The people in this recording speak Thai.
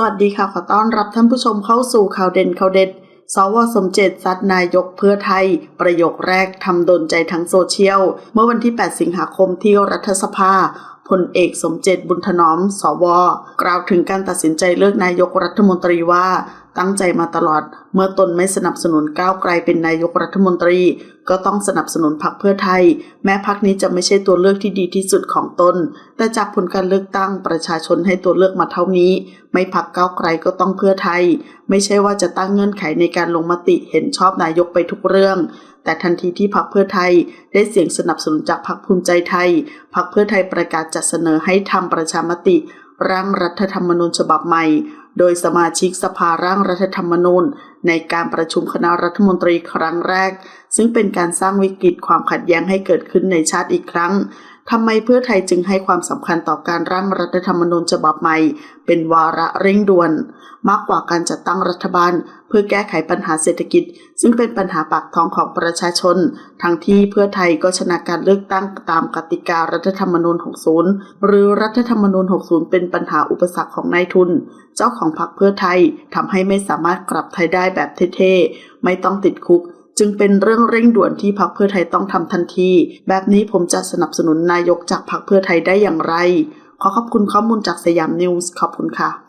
สวัสดีค่ะ ขอต้อนรับท่านผู้ชมเข้าสู่ข่าวเด่นข่าวเด็ด สวสมเจตซัดนายกเพื่อไทย ประโยคแรกทำโดนใจทั้งโซเชียล เมื่อวันที่ 8 สิงหาคมที่รัฐสภาพลเอกสมเจตบุญถนอม สว กล่าวถึงการตัดสินใจเลือกนายกรัฐมนตรีว่า ตั้งใจมาตลอด เมื่อตนไม่สนับสนุนก้าวไกลเป็นนายกรัฐมนตรี ก็ต้องสนับสนุนพรรคเพื่อไทย แม้พรรคนี้จะไม่ใช่ตัวเลือกที่ดีที่สุดของตน แต่จากผลการเลือกตั้งประชาชนให้ตัวเลือกมาเท่านี้ ไม่พรรคก้าวไกลก็ต้องเพื่อไทย ไม่ใช่ว่าจะตั้งเงื่อนไขในการลงมติเห็นชอบนายกไปทุกเรื่องแต่ทันทีที่พรรคเพื่อไทยได้เสียงสนับสนุนจากพรรคภูมิใจไทย พรรคเพื่อไทยประกาศจัดเสนอให้ทำประชามติ ร่างรัฐธรรมนูญฉบับใหม่ โดยสมาชิกสภาร่างรัฐธรรมนูญ ในการประชุมคณะรัฐมนตรีครั้งแรก ซึ่งเป็นการสร้างวิกฤตความขัดแย้งให้เกิดขึ้นในชาติอีกครั้ง ทำไมเพื่อไทยจึงให้ความสำคัญต่อการร่างรัฐธรรมนูญฉบับใหม่ เป็นวาระเร่งด่วน มากกว่าการจัดตั้งรัฐบาล เพื่อแก้ไขปัญหาเศรษฐกิจ ซึ่งเป็นปัญหาปากท้องของประชาชน ทั้งที่เพื่อไทยก็ชนะการเลือกตั้งตามกติการัฐธรรมนูญ 60 หรือรัฐธรรมนูญ 60 เป็นปัญหาอุปสรรคของนายทุน เจ้าของพรรคเพื่อไทยทำให้ไม่สามารถกลับไทยได้แบบเท่ๆไม่ต้องติดคุก จึงเป็นเรื่องเร่งด่วนที่พรรคเพื่อไทยต้องทำทันที แบบนี้ผมจะสนับสนุนนายกจากพรรคเพื่อไทยได้อย่างไร ขอขอบคุณข้อมูลจากสยามนิวส์ขอบคุณค่ะ